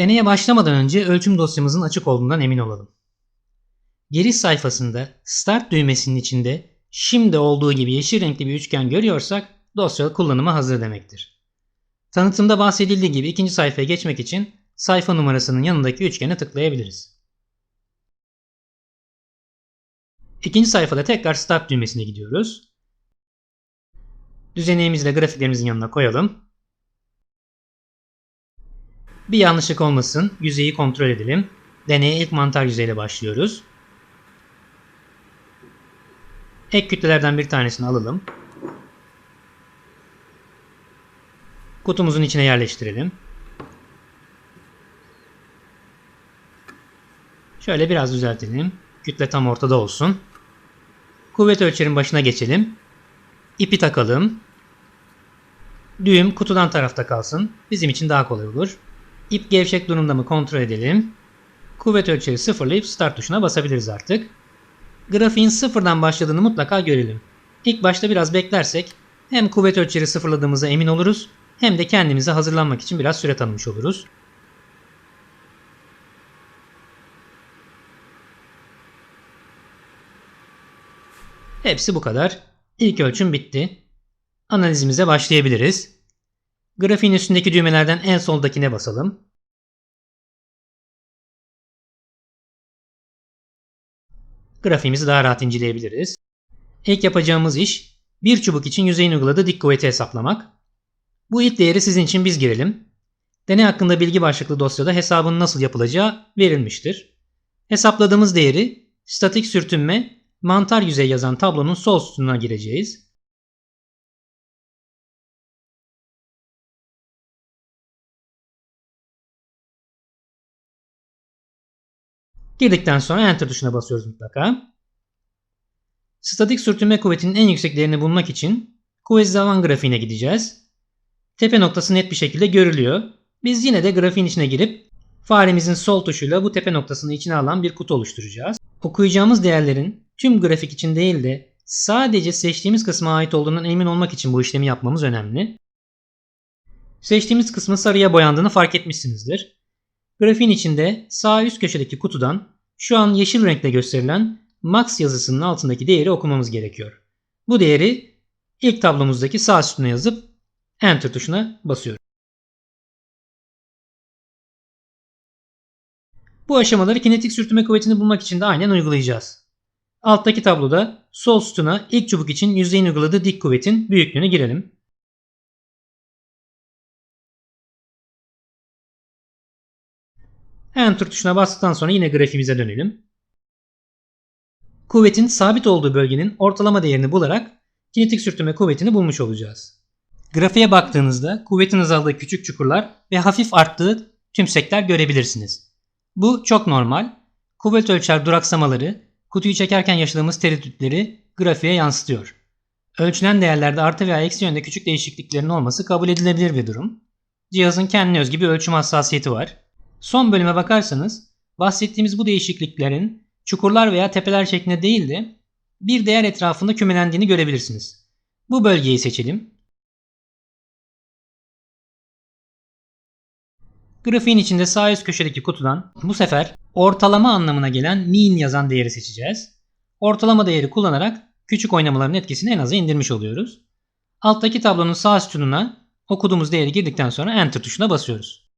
Deneye başlamadan önce ölçüm dosyamızın açık olduğundan emin olalım. Giriş sayfasında Start düğmesinin içinde şimdi olduğu gibi yeşil renkli bir üçgen görüyorsak dosya kullanıma hazır demektir. Tanıtımda bahsedildiği gibi ikinci sayfaya geçmek için sayfa numarasının yanındaki üçgene tıklayabiliriz. İkinci sayfada tekrar Start düğmesine gidiyoruz. Düzeneğimizi de grafiklerimizin yanına koyalım. Bir yanlışlık olmasın. Yüzeyi kontrol edelim. Deneye ilk mantar yüzeyle başlıyoruz. Ek kütlelerden bir tanesini alalım. Kutumuzun içine yerleştirelim. Şöyle biraz düzeltelim. Kütle tam ortada olsun. Kuvvet ölçerin başına geçelim. İpi takalım. Düğüm kutudan tarafta kalsın. Bizim için daha kolay olur. İp gevşek durumda mı kontrol edelim. Kuvvet ölçeri sıfırlayıp start tuşuna basabiliriz artık. Grafiğin sıfırdan başladığını mutlaka görelim. İlk başta biraz beklersek hem kuvvet ölçeri sıfırladığımıza emin oluruz hem de kendimize hazırlanmak için biraz süre tanımış oluruz. Hepsi bu kadar. İlk ölçüm bitti. Analizimize başlayabiliriz. Grafiğin üstündeki düğmelerden en soldakine basalım. Grafiğimizi daha rahat inceleyebiliriz. İlk yapacağımız iş bir çubuk için yüzeyin uyguladığı dik kuvveti hesaplamak. Bu ilk değeri sizin için biz girelim. Deney hakkında bilgi başlıklı dosyada hesabın nasıl yapılacağı verilmiştir. Hesapladığımız değeri statik sürtünme mantar yüzey yazan tablonun sol sütununa gireceğiz. Girdikten sonra Enter tuşuna basıyoruz mutlaka. Statik sürtünme kuvvetinin en yüksek değerini bulmak için kuvvet zaman grafiğine gideceğiz. Tepe noktası net bir şekilde görülüyor. Biz yine de grafiğin içine girip faremizin sol tuşuyla bu tepe noktasını içine alan bir kutu oluşturacağız. Okuyacağımız değerlerin tüm grafik için değil de sadece seçtiğimiz kısma ait olduğundan emin olmak için bu işlemi yapmamız önemli. Seçtiğimiz kısmın sarıya boyandığını fark etmişsinizdir. Grafiğin içinde sağ üst köşedeki kutudan şu an yeşil renkle gösterilen max yazısının altındaki değeri okumamız gerekiyor. Bu değeri ilk tablomuzdaki sağ sütuna yazıp enter tuşuna basıyoruz. Bu aşamaları kinetik sürtünme kuvvetini bulmak için de aynen uygulayacağız. Alttaki tabloda sol sütuna ilk çubuk için yüzeyin uyguladığı dik kuvvetin büyüklüğünü girelim. Enter tuşuna bastıktan sonra yine grafiğimize dönelim. Kuvvetin sabit olduğu bölgenin ortalama değerini bularak kinetik sürtünme kuvvetini bulmuş olacağız. Grafiğe baktığınızda kuvvetin azaldığı küçük çukurlar ve hafif arttığı tümsekler görebilirsiniz. Bu çok normal. Kuvvet ölçer duraksamaları, kutuyu çekerken yaşadığımız tereddütleri grafiğe yansıtıyor. Ölçülen değerlerde artı veya eksi yönde küçük değişikliklerin olması kabul edilebilir bir durum. Cihazın kendine özgü bir ölçüm hassasiyeti var. Son bölüme bakarsanız bahsettiğimiz bu değişikliklerin çukurlar veya tepeler şeklinde değil de bir değer etrafında kümelendiğini görebilirsiniz. Bu bölgeyi seçelim. Grafiğin içinde sağ üst köşedeki kutudan bu sefer ortalama anlamına gelen mean yazan değeri seçeceğiz. Ortalama değeri kullanarak küçük oynamaların etkisini en aza indirmiş oluyoruz. Alttaki tablonun sağ sütununa okuduğumuz değeri girdikten sonra enter tuşuna basıyoruz.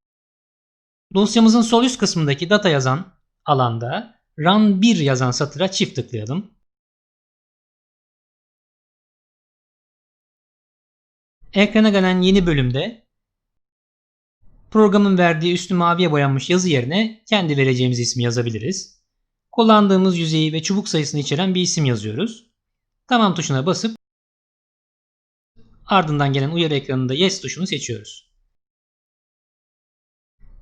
Dosyamızın sol üst kısmındaki data yazan alanda run 1 yazan satıra çift tıklayalım. Ekrana gelen yeni bölümde programın verdiği üstü maviye boyanmış yazı yerine kendi vereceğimiz ismi yazabiliriz. Kullandığımız yüzeyi ve çubuk sayısını içeren bir isim yazıyoruz. Tamam tuşuna basıp ardından gelen uyarı ekranında yes tuşunu seçiyoruz.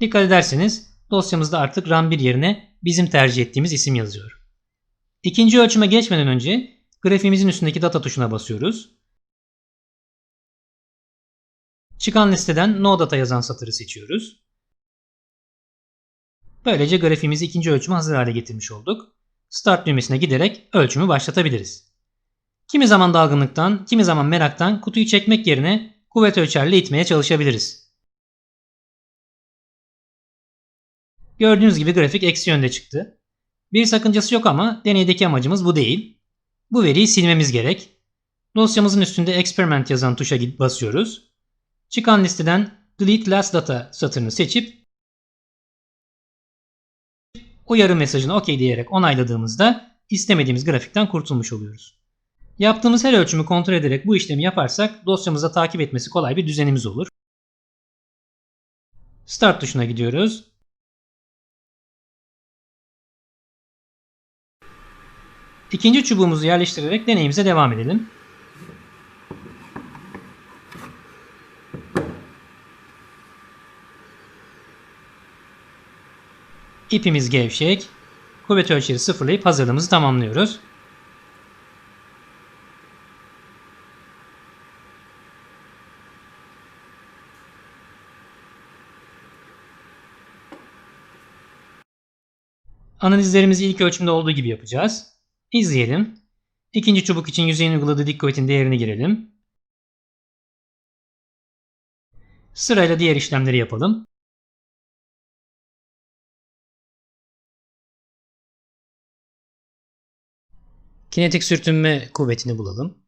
Dikkat ederseniz dosyamızda artık RAM1 yerine bizim tercih ettiğimiz isim yazıyor. İkinci ölçüme geçmeden önce grafiğimizin üstündeki data tuşuna basıyoruz. Çıkan listeden no data yazan satırı seçiyoruz. Böylece grafiğimizi ikinci ölçüme hazır hale getirmiş olduk. Start düğmesine giderek ölçümü başlatabiliriz. Kimi zaman dalgınlıktan, kimi zaman meraktan kutuyu çekmek yerine kuvvet ölçerle itmeye çalışabiliriz. Gördüğünüz gibi grafik eksi yönde çıktı. Bir sakıncası yok ama deneydeki amacımız bu değil. Bu veriyi silmemiz gerek. Dosyamızın üstünde experiment yazan tuşa basıyoruz. Çıkan listeden delete last data satırını seçip uyarı mesajını OK diyerek onayladığımızda istemediğimiz grafikten kurtulmuş oluyoruz. Yaptığımız her ölçümü kontrol ederek bu işlemi yaparsak dosyamıza takip etmesi kolay bir düzenimiz olur. Start tuşuna gidiyoruz. İkinci çubuğumuzu yerleştirerek deneyimize devam edelim. İpimiz gevşek. Kuvvet ölçeri sıfırlayıp hazırlığımızı tamamlıyoruz. Analizlerimizi ilk ölçümde olduğu gibi yapacağız. İzleyelim. İkinci çubuk için yüzeyin uyguladığı dik kuvvetin değerini girelim. Sırayla diğer işlemleri yapalım. Kinetik sürtünme kuvvetini bulalım.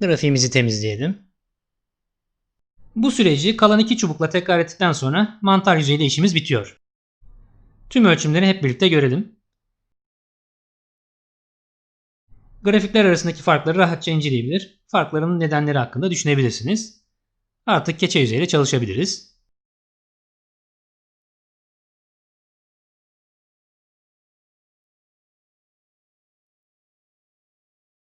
Grafiğimizi temizleyelim. Bu süreci kalan iki çubukla tekrar ettikten sonra mantar yüzeyiyle işimiz bitiyor. Tüm ölçümleri hep birlikte görelim. Grafikler arasındaki farkları rahatça inceleyebilir, farkların nedenleri hakkında düşünebilirsiniz. Artık keçe yüzeyiyle çalışabiliriz.